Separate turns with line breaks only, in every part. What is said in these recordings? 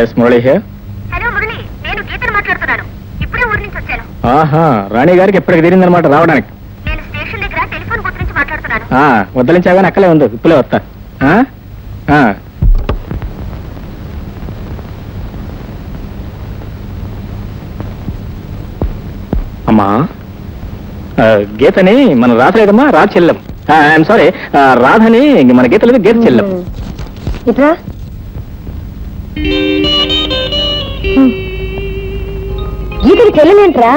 Yes Murali here
hello Murali నేను గీతను మాట్లాడుతున్నాను. ఇప్పుడే ఊరి నుంచి వచ్చాను.
ఆహా రాణి గారికి ఎప్పటికి తీరిందనమాట రావడానికి.
నేను స్టేషన్ దగ్గర టెలిఫోన్ గుర్తు నుంచి మాట్లాడుతున్నాను.
ఆ, వద్దలించాగానే అక్కలే ఉంది. ఇప్పులే వస్తా. ఆ? ఆ. అమ్మా. ఆ, గీతని మన రాధ లేదమ్మా రాధ చెల్లెం. ఐఎమ్ సారీ రాధని మన గీత లేదు గీత చెల్లెం.
ఇట్రా? గీతకి చెల్లెలేంట్రా?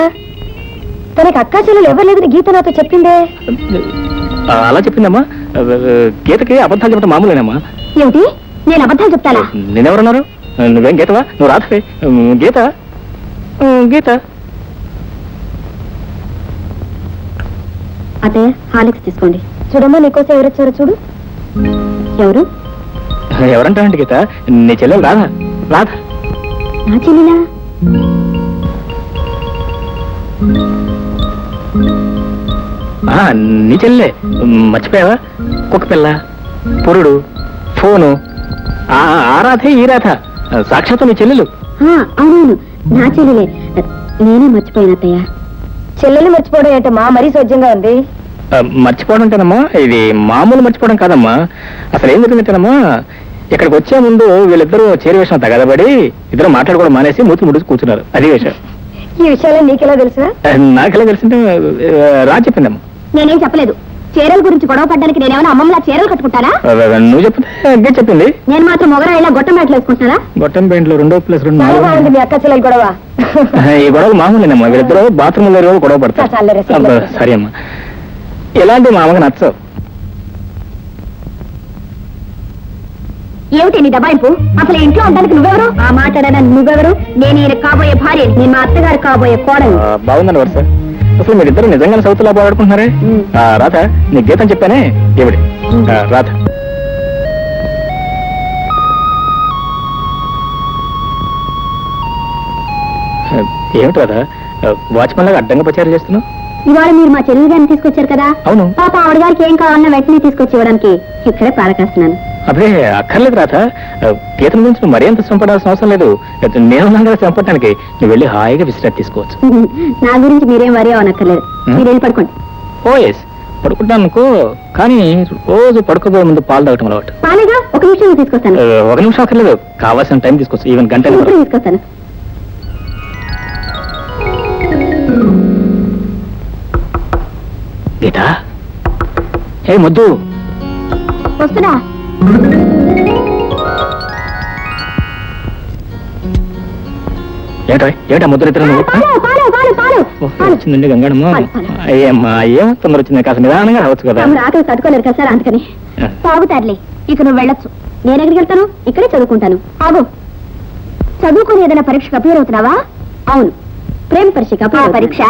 తనకి అక్కా చెల్లెలు ఎవరు లేదని గీత నాతో చెప్పిందే?
అలా చెప్పిందమ్మా. గీతకి అబద్ధాలు చెప్పడం మామూలేనమ్మా.
ఏమిటి? నేను అబద్ధాలు చెప్తానా?
నేనెవరన్నారు? నువ్వేం గీతవా? నువ్వు రాధవే. గీత. గీత.
అత్తయ్య హాలిక్స్ తీసుకోండి. చూడమ్మా నీకోసం ఎవరు వచ్చారో చూడు. ఎవరు?
ఎవరంటారండి గీత? నీ చెల్లెలు రాధా. రాధా.
నా చెల్లినా
ఆ, నీ చెల్లె. మర్చిపోయావా? కుక్క పిల్ల పురుడు ఫోను. ఆ, రాధే ఈ రాధ. సాక్షాత్తు నీ చెల్లెలు.
అవునవును. నా చెల్లెలే. నేనే మర్చిపోయిన అత్తయ్య. చెల్లెలు మర్చిపోవడం ఏంటమ్మా? మరీ సోజ్యంగా ఉంది.
మర్చిపోవడం అంటేనమ్మా ఇది మామూలు మర్చిపోవడం కాదమ్మా. అసలు ఏం జరిగిందంటేనమ్మా ఇక్కడికి వచ్చే ముందు వీళ్ళిద్దరూ చేరి విషయం తగదబడి ఇద్దరు మాట్లాడుకోవడం మానేసి మూతి ముడుచు కూర్చున్నారు. అది విషయం
ఈ విషయాలు నీకెలా తెలుసా?
నాకెలా తెలిసింటే ఆ, రా చెప్పిందమ్మా.
నేనేం చెప్పలేదు. చీరల గురించి గొడవ పడ్డానికి నేనేమైనా అమ్మమ్మలా చీరలు కట్టుకుంటానా?
ఆ, నువ్వు చెప్తే అగ్గే చెప్పింది.
నేను మాత్రం మొగరా ఇలా గొట్టం మేటలు వేసుకుంటున్నానా?
గొట్టం పెయింట్లు రెండో ప్లస్ రెండు.
మీ అక్క చెల్లెలు గొడవ.
ఈ గొడవ మామూలేనమ్మా. వీళ్ళిద్దరు బాత్రూమ్లో గొడవ పడతారు. సరే అమ్మా ఇలాంటి మా అమ్మకి నచ్చవు.
ఏమిటి నీ దబాయింపు? అసలు ఇంట్లో ఉండడానికి నువ్వెవరు? ఆ మాట్లాడడానికి నువ్వెవరు? నేను ఈయన కాబోయే భార్య నేను మా అత్తగారు కాబోయే కోడలు.
బాగుందండి వరుస. అసలు మీరిద్దరు నిజంగానే సౌత్లో పోరాడుకుంటున్నారే? రాధ నీ గీతం చెప్పానే? ఏమిటి? రాధ ఆ, ఏమిటి రాధ? వాచ్మెన్ లాగా అడ్డంగా ప్రచారం చేస్తున్నావు?
ఇవాళ మీరు మా చెల్లి గారిని తీసుకొచ్చారు కదా?
అవును.
పాప ఆవిడ గారికి ఏం కావాలన్నా వెంటనే తీసుకొచ్చి ఇవ్వడానికి. ఇక్కడే పారకేస్తున్నాను
అదే అక్కర్లేదు ఆ, గీతం గురించి నువ్వు మరీ అంత అవసరం లేదు. నేను కదా శ్రమ పడటానికి నువ్వు వెళ్ళి హాయిగా విశ్రాంతి తీసుకోవచ్చు.
నా గురించి మీరేం వరి అవనక్కర్లేదు.
ఉమ్.
మీరు వెళ్ళి పడుకోండి.
Oh yes. పడుకుంటాను అనుకో కానీ రోజు పడుకోబోయే ముందు పాలు తాగటం అలవాటు.
పాలేగా? ఒక నిమిషం తీసుకొస్తాను.
ఒక నిమిషం అక్కర్లేదు. కావాల్సిన టైం తీసుకోవచ్చు ఈవెన్ గంట.
తీసుకొస్తాను.
గీత? ఏ ముద్దు.
వస్తున్నా?
ఏంటో ఏంటా ముద్ర ఇద్దరు వచ్చిందండి గంగడమ్మ. అయ్యమ్మా తొందర వచ్చింది. కాస్త నిదానంగా రావచ్చు కదా.
ఆకలి తట్టుకోలేరు కదా సార్ అందుకని.
ఆ.
తాగుతారులే. ఇక నువ్వు వెళ్ళొచ్చు. నేను ఎక్కడికి వెళ్తాను? ఇక్కడే చదువుకుంటాను. ఆగు. చదువుకుని ఏదైనా పరీక్షకు అపియర్ అవుతున్నావా? అవును. ప్రేమ పరీక్షకు అపియర్ పరీక్ష?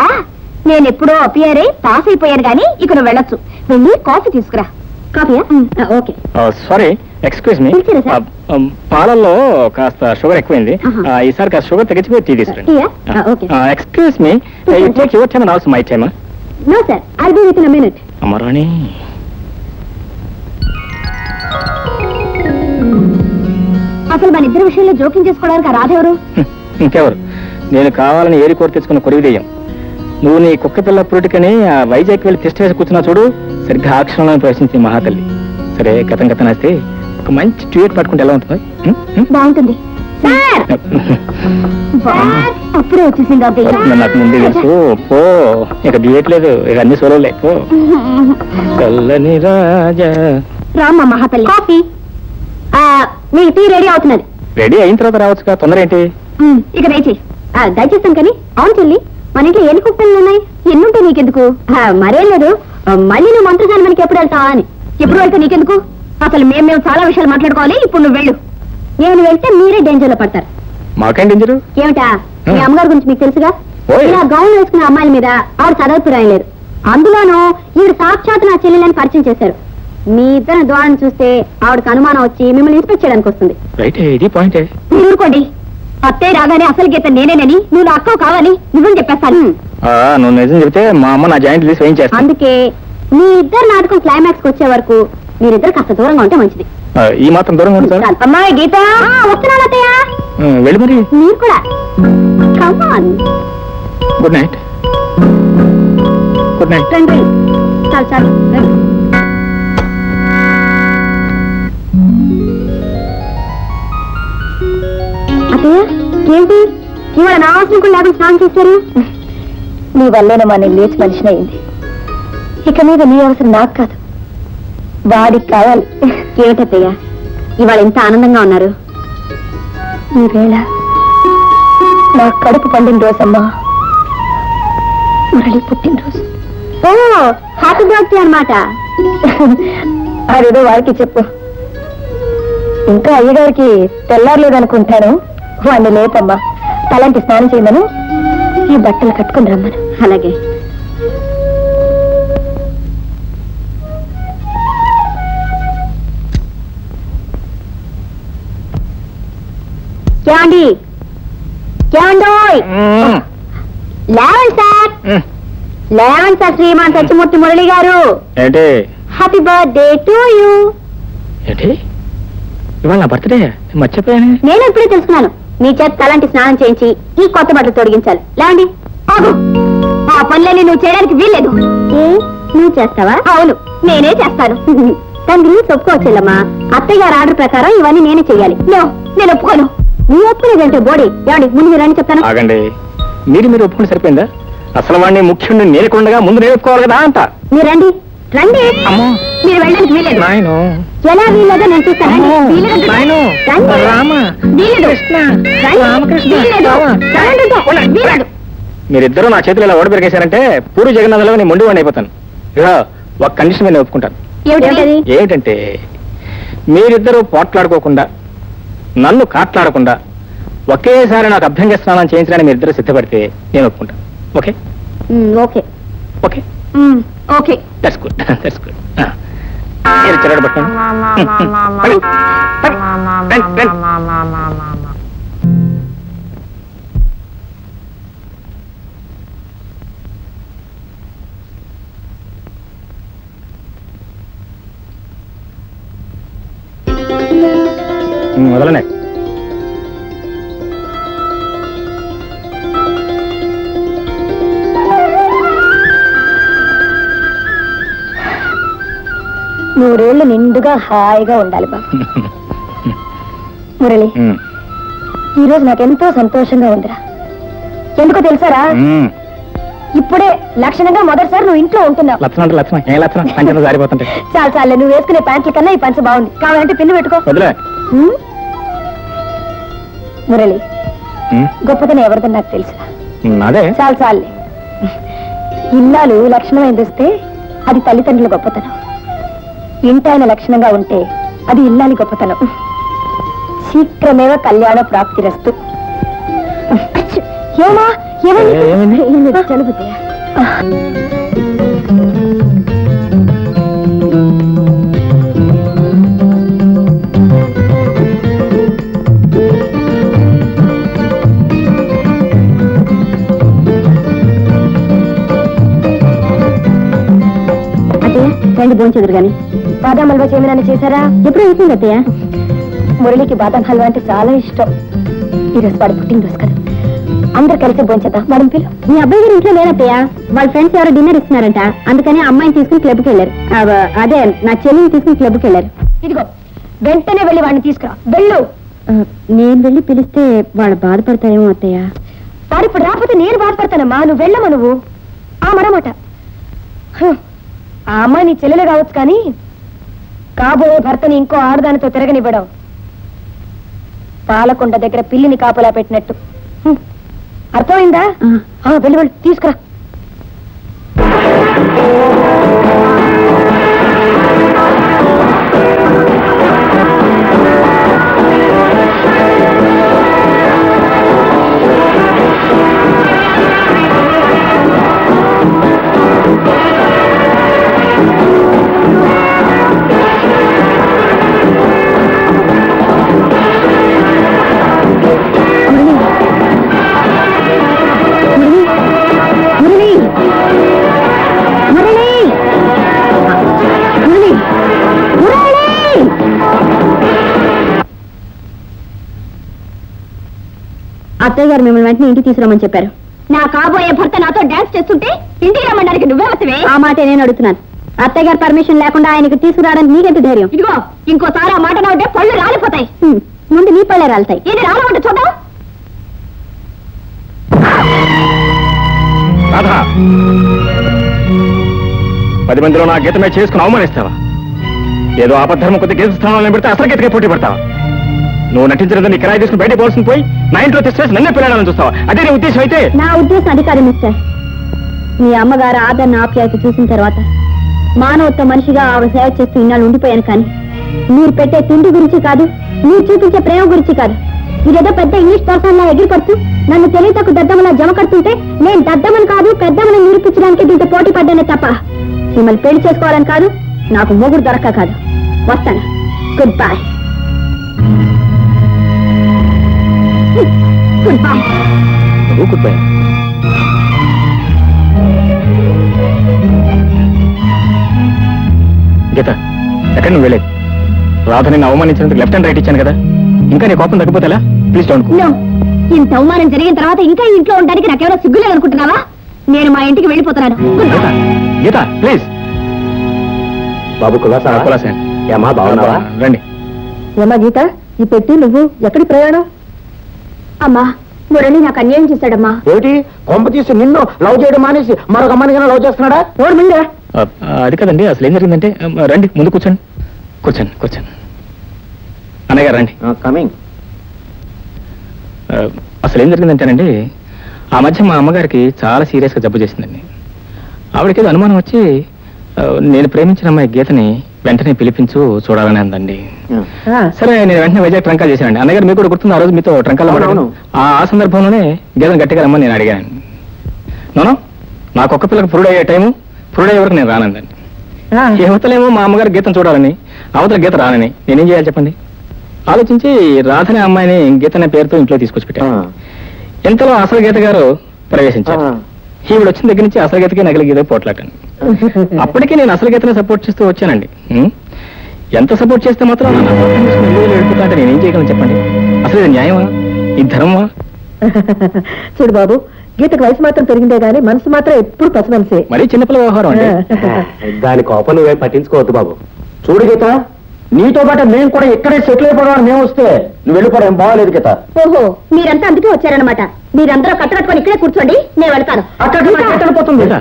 నేను ఎప్పుడో అపియర్ అయి పాస్ అయిపోయాను కానీ ఇక నువ్వు వెళ్ళొచ్చు. వెళ్ళి కాఫీ తీసుకురా. కాఫీయా? ఓకే.
సారీ ఎక్స్క్యూజ్ మీ
పిలిచారా సార్?
పాలల్లో కాస్త షుగర్ ఎక్కువైంది. ఈసారి కాస్త షుగర్ తగ్గించిపోయి టీ తీసుకురండి.
టీయా? ఆ, okay.
Excuse me you take your time and also my time
no sir I be within minute
అమరాణి.
అసలు మన ఇద్దరి విషయంలో జోక్యం చేసుకోవడానికి ఆ రాధెవరు
హ్మ్, ఇంకెవరు? నేను కావాలని ఏరి కోరి తెచ్చుకున్న కొరివి దెయ్యం. నువ్వు నీ కుక్క పిల్ల పురుటికని ఆ వైజాగ్ వెళ్ళి టెస్ట్ వేసి కూర్చున్నా చూడు. సరిగ్గా ఆ క్షణంలో ప్రశ్నించి మహాతల్లి. సరే గతం గతం వేస్తే ఒక మంచి ట్యూట్ పట్టుకుంటే ఎలా ఉంటుంది?
బాగుంటుంది. అప్పుడే వచ్చేసింది
నాకు ముందే తెలుసు. పో ఇక దియట్లేదు ఇక అన్ని సోలోలే పో. చల్లని రాజా.
రామ్మ మహాతల్లి. కాఫీ. ఆ, మీ టీ రెడీ అవుతున్నది.
రెడీ అయిన తర్వాత రావచ్చుగా తొందర ఏంటి?
ఇక దయచేయి. ఆ, దయచేస్తాను కానీ అవును చెల్లి. మన ఇంట్లో ఎన్ని కుక్కలు ఉన్నాయి? ఎన్నుంటాయి నీకెందుకు? మరేం లేదు. మళ్ళీ నువ్వు మంత్రసాని మనకి ఎప్పుడు వెళ్తావా అని? ఎప్పుడు వెళ్తే నీకెందుకు? అసలు మేము మేము చాలా విషయాలు మాట్లాడుకోవాలి ఇప్పుడు నువ్వు వెళ్ళు. నేను వెళ్తే మీరే డేంజర్లో పడతారు.
మాకేం డేంజరు
ఏమిటా? మీ. అమ్మగారి గురించి మీకు తెలుసుగా. ఇలా గౌన్ వేసుకునే అమ్మాయిల మీద ఆవిడ చదవత్తు రాయలేరు అందులోనూ ఈవిడ సాక్షాత్ నా చెల్లెలని పరిచయం చేశారు. మీ ఇద్దరు ద్వారం చూస్తే ఆవిడకి అనుమానం వచ్చి మిమ్మల్ని ఇన్స్పెక్ట్ చేయడానికి వస్తుంది. ఊరుకోండి. అత్తయ్య రాగానే అసలు గీత నేనేనని నువ్వు నా అక్కవు కావాలి నిజం చెప్పేస్తాను.
నువ్వు నిజం చెబితే మా అమ్మ నా జాయింట్ తీసి వేయించేస్తాను
అందుకే మీ ఇద్దరు నాటకం క్లైమాక్స్ వచ్చే వరకు మీరిద్దరు కాస్త దూరంగా ఉంటే మంచిది.
ఈ మాత్రం దూరం ఉంది సార్
అమ్మాయి గీత! వస్తున్నాను అత్తయ్య!
వెళ్ళి మరి.
మీరు కూడా. Come on
good night good night
రండి. చాలు చాలు. రండి. అత్తయ్య ఏంటి? ఇవాళ నా అవసరం కూడా లేకుండా స్నానం చేశారు? నీ వల్లేనమ్మా నేను లేచి మనిషిని అయింది. ఇక మీద నీ అవసరం నాకు కాదు. వాడికి కావాలి. ఏమిటత్తయ్య? ఇవాళ ఎంత ఆనందంగా ఉన్నారు. ఈ వేళ నా కడుపు పండిన రోజమ్మా. మురళి పుట్టినరోజు. ఓ హ్యాపీ బర్త్డే అనమాట అదేదో వారికి చెప్పు. ఇంకా అయ్యగారికి తెల్లారలేదనుకుంటాను. వాడిని లేపమ్మా. తలంటి స్నానం చేయమను. ఈ బట్టలు కట్టుకుని రమ్మను. అలాగే. ఏమండి? ఏమండోయ్? లేవండి సార్. లేవండి సార్ శ్రీమాన్ సత్యమూర్తి మురళి గారు.
ఏంటి?
హ్యాపీ బర్త్డే టు యూ
ఏంటి? ఇవాళ నా బర్త్డే? మర్చిపోయాను?
నేను ఇప్పుడే తెలుసుకున్నాను. మీ చేత తలంటి స్నానం చేయించి ఈ కొత్త బట్టలు తొడిగించాలి. లేవండి? ఆ పనులన్నీ నువ్వు చేయడానికి వీల్లేదు. నువ్వు చేస్తావా? అవును నేనే చేస్తాను. గురించి ఒప్పుకోవచ్చులమ్మా అత్తయ్య గారి ఆర్డర్ ప్రకారం ఇవన్నీ నేనే చెయ్యాలి నో నేను ఒప్పుకోను. నీ ఒప్పుకోలేదంటే బోడి? ఏమండి ముందు మీరు రండి చెప్తాను.
ఆగండి. మీరు మీరు ఒప్పుకుంటే సరిపోయిందా? అసలు వాడిని ముఖ్యుడిని నేర్కొండగా ముందు నేను ఒప్పుకోవాలి కదా అంట.
మీరు రండి.
అమ్మో.
మీరు వెళ్ళడానికి వీల్లేదు
నాయను.
ఎలా వీల్లేదో నేను చూస్తాను.
నాయను. రామ.
వీల్లేదు.
కృష్ణ. రామకృష్ణ. మీరిద్దరూ నా చేతులు ఇలా ఓడబెరికేశారంటే పూరి జగన్నాథంలో నేను మొండి వాడిని అయిపోతాను. ఇక ఒక కండిషన్ మీద నేను ఒప్పుకుంటాను. ఏమిటంటే మీరిద్దరూ పోట్లాడుకోకుండా నన్ను కాట్లాడకుండా ఒకేసారి నాకు అభ్యంగ స్నానం చేయించడానికి మీరిద్దరూ సిద్ధపడితే నేను ఒప్పుకుంటాను. Okay?
Okay.
Okay?
Okay.
That's good that's good మీరు చెరడు పట్టుకోండి. పడి, పడి, రండి, రండి. ఉమ్, వదలనే
నూరేళ్ళు నిండుగా హాయిగా ఉండాలి బాబు. మురళి ఈ రోజు నాకెంతో సంతోషంగా ఉందిరా. ఎందుకో తెలుసారా. ఇప్పుడే లక్షణంగా మొదటిసారి నువ్వు ఇంట్లో ఉంటున్నావు.
లక్షణం అంటే లక్షణం ఏ లక్షణం పంచంలో జారిపోతుంటే.
చాలు చాలే నువ్వు వేసుకునే ప్యాంట్ల కన్నా ఈ పంచ బాగుంది. కావాలంటే పిన్ను పెట్టుకో.
వదిలే?
మురళి గొప్పతనం ఎవరిదని నాకు తెలుసు.
అదే.
చాలు ఇల్లాలు లక్షణమైంది వస్తే అది తల్లిదండ్రుల గొప్పతనం. ఇంటాయన లక్షణంగా ఉంటే అది ఇల్లాలి గొప్పతనం. శీఘ్రమేవ కళ్యాణ ప్రాప్తిరస్తు. ఏమా? ఏమైంది? అదే రండి భోంచెదురు గాని. బాదాం హల్వా చేయమని చేశారా? ఎప్పుడు అయిపోయింది అత్తయ్య? మురళికి బాదాం హల్వా అంటే చాలా ఇష్టం. ఈరోజు వాడు పుట్టినరోజు కదా. అందరు కలిసి భోంచేద్దాం. వాడిని పిలు. మీ అబ్బాయి గారు ఇంట్లో లేదత్తయ్య వాళ్ళ ఫ్రెండ్స్ ఎవరో డిన్నర్ ఇస్తున్నారంట. అందుకని అమ్మాయిని తీసుకుని క్లబ్కి వెళ్ళారు. అదే నా చెల్లిని తీసుకుని క్లబ్కి వెళ్ళారు. ఇదిగో వెంటనే వెళ్ళి వాడిని తీసుకురా. వెళ్ళు. నేను వెళ్ళి పిలిస్తే వాళ్ళు బాధపడతారేమో అత్తయ్య. వాడు ఇప్పుడు రాకపోతే నేను బాధపడతానమ్మా. నువ్వు వెళ్ళమా నువ్వు. ఆ మరమాట. ఆ అమ్మాయి నీ చెల్లెలే కావచ్చు కానీ కాబోయే భర్తని ఇంకో ఆడదానితో తిరగనివ్వడం. పాలకొండ దగ్గర పిల్లిని కాపలా పెట్టినట్టు. అర్థమైందా? ఆ, వెళ్ళి వెళ్ళి తీసుకురా. అత్తయ్య గారు మిమ్మల్ని వెంటనే ఇంటికి తీసుకురమ్మని చెప్పారు. నా కాబోయే భర్త నాతో డాన్స్ చేస్తుంటే ఇంటికి రమ్మడానికి నువ్వే వస్తవే ఆ మాట నేను అడుగుతున్నాను. అత్తయ్య గారు పర్మిషన్ లేకుండా ఆయనకి తీసుకురావడానికి నీకెంత ధైర్యం? ఇదిగో ఇంకోసారి ఆ మాట నవ్వుంటే పళ్ళు రాలిపోతాయి. ముందు నీ పళ్ళే రాలుతాయి. ఇది రాలమంటే చూద్దాం.
రాధా. పది మందిలో నా గీతమే చేసుకుని అవమానిస్తావా? ఏదో ఆపద్ధర్మ కొద్ది గీత స్థానంలో పెడితే అసలు గీతకే పోటీ పడతావా? నువ్వు నటించినది నీ కిరాయి తీసుకుని బయటకు పోవాల్సింది పోయి నా ఇంట్లో తెచ్చేసి నన్నే పిల్లడాలని చూస్తావా? అదే నీ ఉద్దేశం అయితే?
నా ఉద్దేశం అధికారి మిస్టర్. మీ అమ్మగారు ఆదరణ ఆప్యాయత చూసిన తర్వాత మానవత్వ మనిషిగా ఆవిడ సేవ చేస్తూ ఇన్నాళ్ళు ఉండిపోయాను కానీ మీరు పెట్టే తిండి గురించి కాదు మీరు చూపించే ప్రేమ గురించి కాదు. మీరేదో పెద్ద ఇంగ్లీష్ పర్సన్లా ఎగిరిపడుతూ నన్ను తెలియతకు దద్దమలా జమ కడుతుంటే నేను దద్దమని కాదు పెద్దమని నిరూపించడానికి దీంతో పోటీ పడ్డానే తప్ప మిమ్మల్ని పెళ్ళి చేసుకోవాలని కాదు నాకు మొగుడు దొరక్క కాదు. వస్తాను. గుడ్ బాయ్ గుడ్ బాయ్
నువ్వు గుడ్ బై గీత ఎక్కడ నువ్వు వెళ్ళేది రాధ నిన్ను అవమానించినందుకు లెఫ్ట్ అండ్ రైట్ ఇచ్చాను కదా. ఇంకా నీ కోపం తగ్గిపోతే ప్లీజ్ డోంట్
నో ఇంత అవమానం జరిగిన తర్వాత ఇంకా ఇంట్లో ఉండడానికి నాకేమైనా సిగ్గులేదు అనుకుంటున్నావా? నేను మా ఇంటికి వెళ్ళిపోతున్నాను.
గీత ప్లీజ్
బాబు కులాసా?
కులాసే.
ఏమ్మా బాగున్నావా?
రండి.
ఏమా గీత? ఈ పెట్టి నువ్వు. ఎక్కడి ప్రయాణం? అమ్మా మురళి నాకు అన్యాయం చేశాడమ్మా.
ఏమిటి? కొంప తీసి నిన్ను లవ్ చేయడం మానేసి మరొక అమ్మాయిని లవ్ చేస్తున్నాడా? ఎవరు
ఆ, అది కదండి అసలు ఏం జరిగిందంటే రండి ముందు కూర్చోండి. కూర్చోండి కూర్చోండి. అన్నయ్య గారు రండి.
కమింగ్.
అసలు ఏం జరిగిందంటేనండి ఆ మధ్య మా అమ్మగారికి చాలా సీరియస్గా జబ్బు చేసిందండి. ఆవిడకి ఏదో అనుమానం వచ్చి నేను ప్రేమించిన అమ్మాయి గీతని వెంటనే పిలిపించు చూడాలని అందండి. సరే నేను వెంటనే వైజాగ్ ట్రంకాలు చేశానండి. అన్నయ్య గారు మీకు కూడా గుర్తుంది ఆ రోజు మీతో ట్రంకాలు. ఆ ఆ సందర్భంలోనే గీతను గట్టిగా రమ్మని నేను అడిగాను నోను నాకు ఒక్క పిల్లకి పురుడు అయ్యే టైము పురుడు అయ్యే వరకు నేను రానందండి. యువతలేమో మా అమ్మగారు గీతం చూడాలని అవతల గీత రానని. నేనేం చేయాలి చెప్పండి? ఆలోచించి రాధనే అమ్మాయిని గీత అనే పేరుతో ఇంట్లో తీసుకొచ్చి పెట్టాను. ఇంతలో అసలు గీత గారు ప్రవేశించారు. ఈవిడ వచ్చిన దగ్గర నుంచి అసలు గీతకి నగలి గీత పోట్లాటండి అప్పటికే నేను అసలు గీతనే సపోర్ట్ చేస్తూ వచ్చానండి. ఉం? ఎంత సపోర్ట్ చేస్తే మాత్రం నేనేం చేయగలను చెప్పండి? అసలు ఇది న్యాయమా? ఇది ధర్మమా?
చూడు బాబు గీతకు వయసు మాత్రం పెరిగిందే గానీ మనసు మాత్రం ఎప్పుడు పసి మనసే
మరీ చిన్నపిల్ల వ్యవహారం అండి.
దాని కోపం నువ్వే పట్టించుకోవద్దు బాబు. చూడు గీత. నీతో పాటు మేము కూడా ఇక్కడే సెటిల్ అయిపోవడం మేము వస్తే నువ్వు వెళ్ళిపోవడం బాగాలేదు గీత.
ఓహో మీరంతా అందుకే వచ్చారనమాట మీరందరూ కట్టకట్టుకొని ఇక్కడే కూర్చోండి నేను వెళ్తాను.
అక్కడికి నా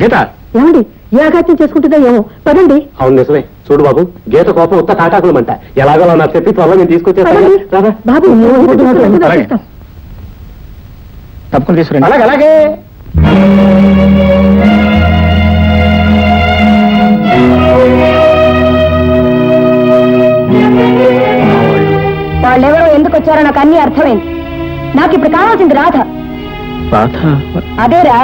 గీత!
ఏమండి ఏ అఘాత్యం చేసుకుంటుందో ఏమో. పదండి.
అవును నిజమే. చూడు బాబు గీత కోపం ఉత్త తాటాకులమంట ఎలాగో నాకు చెప్పి త్వరలో నేను తీసుకొచ్చేస్తాను?
బాబు.
తప్పకుండా తీసుకురండి.
అలాగే అలాగే.
ఎందుకు వచ్చారో నాకు అన్ని అర్థమైంది. నాకు ఇప్పుడు కావాల్సింది రాధ.
రాధ?
అదేరా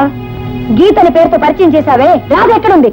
గీతని పేరుతో పరిచయం చేశావే రాధ ఎక్కడుంది?